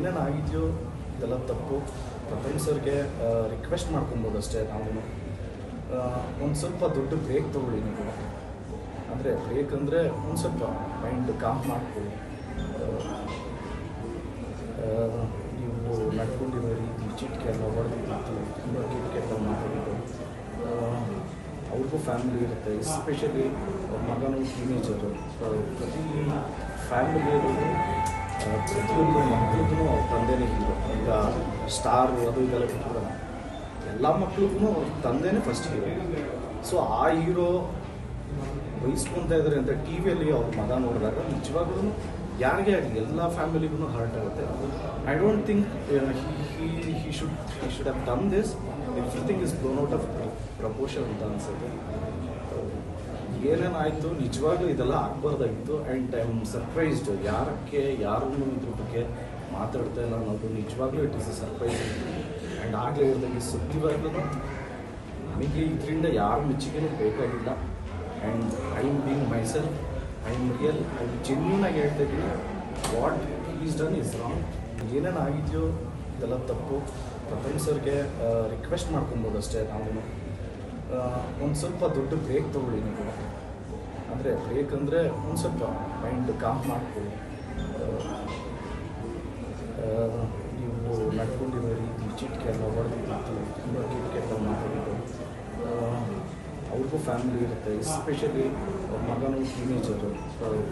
ಏನೇನು ಆಗಿದೆಯೋ ಇದೆಲ್ಲ ತಪ್ಪು. ಸರ್ಗೆ ರಿಕ್ವೆಸ್ಟ್ ಮಾಡ್ಕೊಬೋದು ಅಷ್ಟೇ ನಾವು ಒಂದು ಸ್ವಲ್ಪ ದೊಡ್ಡ ಬ್ರೇಕ್ ತೊಗೊಳ್ಳಿ ನೀವು. ಅಂದರೆ ಬ್ರೇಕ್ ಅಂದರೆ ಒಂದು ಸ್ವಲ್ಪ ಮೈಂಡ್ ಕಾಮ್ ಮಾಡ್ಕೊಳ್ಳಿ. ನೀವು ನಡ್ಕೊಂಡಿರೋ ರೀತಿ ಚಿಟ್ಕೆ ಎಲ್ಲ ಹೊಡೆದಿದ್ದು ತುಂಬ ಕಿಟ್ಕೆ ಎಲ್ಲ ಮಾತಾಡೋದು ಅವ್ರಿಗೂ ಫ್ಯಾಮಿಲಿ ಇರುತ್ತೆ ಎಸ್ಪೆಷಲಿ ಅವ್ರ ಮಗನೂ ಟೀನೇಜರು ಪ್ರತಿ ಫ್ಯಾಮಿಲಿ ಇರೋದು ಪ್ರತಿಯೊಂದು ಮಕ್ಕಳಿಗೂ ಅವ್ರ ತಂದೆನೇ ಹೀರೋ ಈಗ ಸ್ಟಾರ್ ಅದು ಇದೆಲ್ಲ ಬಿಟ್ಬಿಡೋಣ ಎಲ್ಲ ಮಕ್ಳಿಗೂ ಅವ್ರ ತಂದೆನೇ ಫಸ್ಟ್ ಹೀರೋ ಸೊ ಆ ಹೀರೋ ವಹಿಸ್ಕೊತಾ ಇದ್ದಾರೆ ಅಂತ ಟಿ ವಿಯಲ್ಲಿ ಅವ್ರ ಮಗ ನೋಡಿದಾಗ ನಿಜವಾಗ್ಲೂ ಯಾರಿಗೆ ಆಗಲಿ, ಎಲ್ಲ ಫ್ಯಾಮಿಲಿಗೂ ಹರ್ಟ್ ಆಗುತ್ತೆ. I don't think he should he should have done this everything is blown out of proportion ಅಂತ ಅನ್ಸುತ್ತೆ. ಏನೇನಾಯಿತು? ನಿಜವಾಗ್ಲೂ ಇದೆಲ್ಲ ಆಗ್ಬಾರ್ದಾಗಿತ್ತು. ಆ್ಯಂಡ್ ಐ ಆಮ್ ಸರ್ಪ್ರೈಸ್ಡ್ ಯಾರಕ್ಕೆ, ಯಾರನ್ನು ಇದ್ರ ಬಗ್ಗೆ ಮಾತಾಡ್ತಾ ಇಲ್ಲ ಅನ್ನೋದು ನಿಜವಾಗ್ಲೂ it is a surprise and ಆಗಲೇ ಸುದ್ದಿ ಸುದ್ದಿವಾಗ್ಲೂ ನನಗೆ ಇದರಿಂದ ಯಾರ ಮೆಚ್ಚುಗೆನೂ ಬೇಕಾಗಿಲ್ಲ. And I am being myself I am real I genuine ಆಗಿ ಹೇಳ್ತಾ ಇದ್ದೀನಿ. What is done is wrong ಏನೇನು ಆಗಿದೆಯೋ, ಇದೆಲ್ಲ ತಪ್ಪು. ಸರ್ಗೆ ರಿಕ್ವೆಸ್ಟ್ ಮಾಡ್ಕೊಬೋದು ಅಷ್ಟೇ ನಾವು ಒಂದು ಸ್ವಲ್ಪ ದೊಡ್ಡ ಬ್ರೇಕ್ ತೊಗೊಳ್ಳಿ ನೀವು. ಅಂದರೆ ಬ್ರೇಕ್ ಅಂದರೆ ಒಂದು ಸ್ವಲ್ಪ ಮೈಂಡ್ ಕಾಮ್ ಮಾಡ್ಕೊಳ್ಳಿ. ನೀವು ನಡ್ಕೊಂಡಿರೋ ರೀತಿ ಚಿಟ್ಕೆ ಎಲ್ಲ ಹೊಡೆದಿದ್ದು ತುಂಬ ಕಿಟಕಿ ಎಲ್ಲ ಆ, ಅವ್ರಿಗೂ ಫ್ಯಾಮಿಲಿ ಇರುತ್ತೆ ಎಸ್ಪೆಷಲಿ ಮಗನು ಟೀನೇಜರು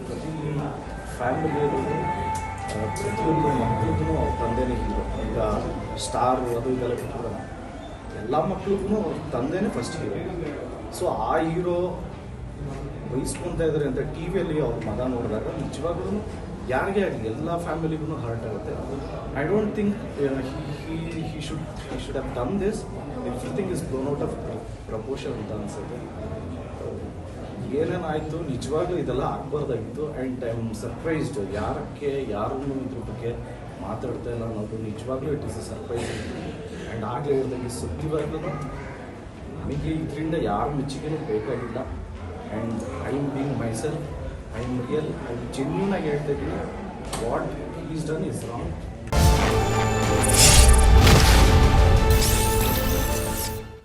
ಪ್ರತಿ ಫ್ಯಾಮಿಲಿ ಇರೋದು ಪ್ರತಿಯೊಂದು ಮಕ್ಕಳಿಗೂ ಅವ್ರ ತಂದೆನೇ ಹೀರೋ ಈಗ ಸ್ಟಾರು ಅದು ಇದೆಲ್ಲ ಬಿಟ್ಬಿಡೋಣ. ಎಲ್ಲ ಮಕ್ಳಿಗೂ ಅವ್ರ ತಂದೆನೇ ಫಸ್ಟ್ ಹೀರೋ ಸೊ ಆ ಹೀರೋ ವಹಿಸ್ಕೊತಾ ಇದ್ದಾರೆ ಅಂತ ಟಿ ವಿಯಲ್ಲಿ ಅವ್ರ ಮಗ ನೋಡಿದಾಗ ನಿಜವಾಗ್ಲೂ ಯಾರಿಗೆ ಆಗಲಿ, ಎಲ್ಲ ಫ್ಯಾಮಿಲಿಗೂ ಹರ್ಟ್ ಆಗುತ್ತೆ. I don't think he should he should have done this everything is blown out of proportion ಅಂತ ಅನ್ಸುತ್ತೆ. ಏನೇನಾಯಿತು ನಿಜವಾಗ್ಲೂ ಇದೆಲ್ಲ ಆಗ್ಬಾರ್ದಾಗಿತ್ತು. ಆ್ಯಂಡ್ ಐ ಆಮ್ ಸರ್ಪ್ರೈಸ್ಡ್ ಯಾರಕ್ಕೆ, ಯಾರನ್ನು ಇದ್ರ ಬಗ್ಗೆ ಮಾತಾಡ್ತಾ ಇಲ್ಲ ಅನ್ನೋದು ನಿಜವಾಗ್ಲೂ it is a surprise and ಆಗಲೇ ಇರ್ದಂಗೆ ಸುದ್ದಿವಾಗ್ಲೂ ನನಗೆ ಇದರಿಂದ ಯಾರು ಮೆಚ್ಚುಗೆನೂ ಬೇಕಾಗಿಲ್ಲ. And I am being myself I am real I genuine ಆಗಿ ಹೇಳ್ತಾ ಇದ್ದೀನಿ. What is done is wrong